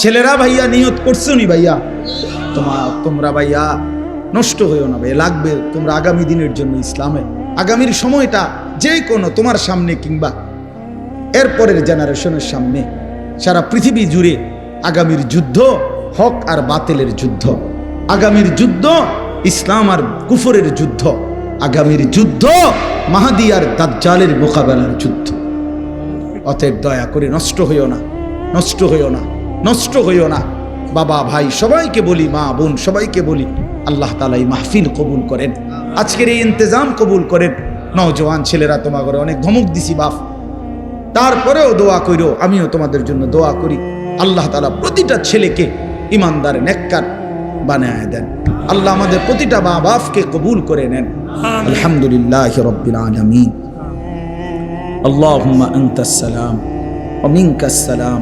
ছেলেরা ভাইয়া নিয়ত করছ নি ভাইয়া। তোমার তোমরা ভাইয়া নষ্ট হইও না ভাইয়া, লাগবে তোমরা আগামী দিনের জন্য ইসলামে। আগামীর সময়টা যে কোনো তোমার সামনে কিংবা এরপরের জেনারেশনের সামনে। সারা পৃথিবী জুড়ে আগামীর যুদ্ধ হক আর বাতিলের যুদ্ধ। আগামীর যুদ্ধ ইসলাম আর কুফরের যুদ্ধ। আগামীর যুদ্ধ মাহাদি আর দাজ্জালের মোকাবেলার যুদ্ধ। অতএব দয়া করে নষ্ট হইও না, নষ্ট হইও না। নষ্ট হইও না বাবা ভাই সবাইকে বলি মা বোন সবাইকে বলি আল্লাহ তালা এই মাহফিল কবুল করেন আজকের এই ইন্তজাম কবুল করেন নওজোয়ান ছেলেরা তোমাকে অনেক ধমক দিছি বাপ তারপরেও দোয়া কইরো আমিও তোমাদের জন্য দোয়া করি আল্লাহ তালা প্রতিটা ছেলেকে ইমানদার নেককার বানায় দেন আল্লাহ আমাদের প্রতিটা মা বাপকে কবুল করে নেন আলহামদুলিল্লাহ রব্বিল আলামিন اللهم أنت السلام ومنك السلام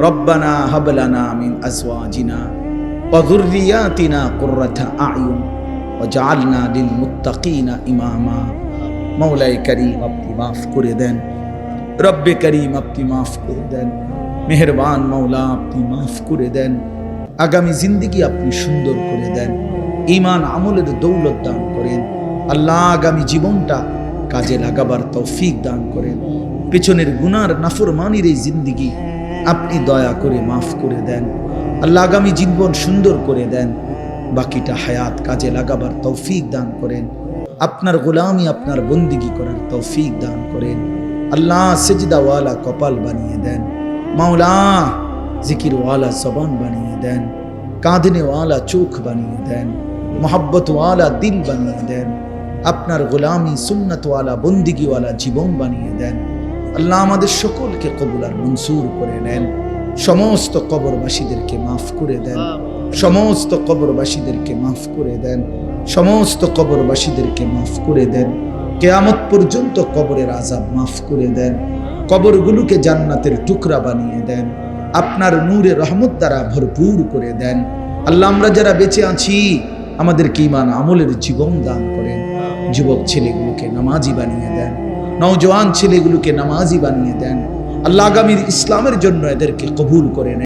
ربنا هب لنا من أزواجنا وذرياتنا قرة أعين وجعلنا للمتقين إماما مولاي كريم আপনি মাফ করে দেন রব্বে করিম আপনি মাফ করে দেন মেহেরবান মৌলা আপনি মাফ করে দেন আগামী জিন্দিগি আপনি সুন্দর করে দেন ইমান আমলের দৌলত দান করেন আল্লাহ আগামী জীবনটা কাজে লাগাবার তৌফিক দান করেন পেছনের গুনার নাফরমানির এই জিন্দিগি আপনি দয়া করে মাফ করে দেন। আল্লাহ আগামী জীবন সুন্দর করে দেন। বাকিটা হায়াত কাজে লাগাবার তৌফিক দান করেন। আপনার গোলামি, আপনার বন্দিগি করার তৌফিক দান করেন। আল্লাহ সেজদাওয়ালা কপাল বানিয়ে দেন। মাওলা জিকিরওয়ালা জবান বানিয়ে দেন। কাঁদনেওয়ালা চোখ বানিয়ে দেন। মোহাব্বতওয়ালা দিল বানিয়ে দেন। আপনার গোলামি, সুন্নতওয়ালা বন্দিগিওয়ালা জীবন বানিয়ে দেন। আল্লাহ আমাদের সকলকে কবুল আর মনসুর করে নেন। সমস্ত কবরবাসীদেরকে মাফ করে দেন। সমস্ত কবরবাসীদেরকে মাফ করে দেন। সমস্ত কবরবাসীদেরকে মাফ করে দেন। কেয়ামত পর্যন্ত কবরের আজাব মাফ করে দেন। কবরগুলোকে জান্নাতের টুকরা বানিয়ে দেন। আপনার নূরে রহমত দ্বারা ভরপুর করে দেন। আল্লাহ, আমরা যারা বেঁচে আছি, আমাদেরকে ইমান আমলের জীবন দান করেন। যুবক ছেলেগুলোকে নামাজি বানিয়ে দেন। নওজোয়ান ছেলেগুলোকে নামাজি বানিয়ে দেন। আল্লাহ আগামীর ইসলামের জন্য এদেরকে কবুল করে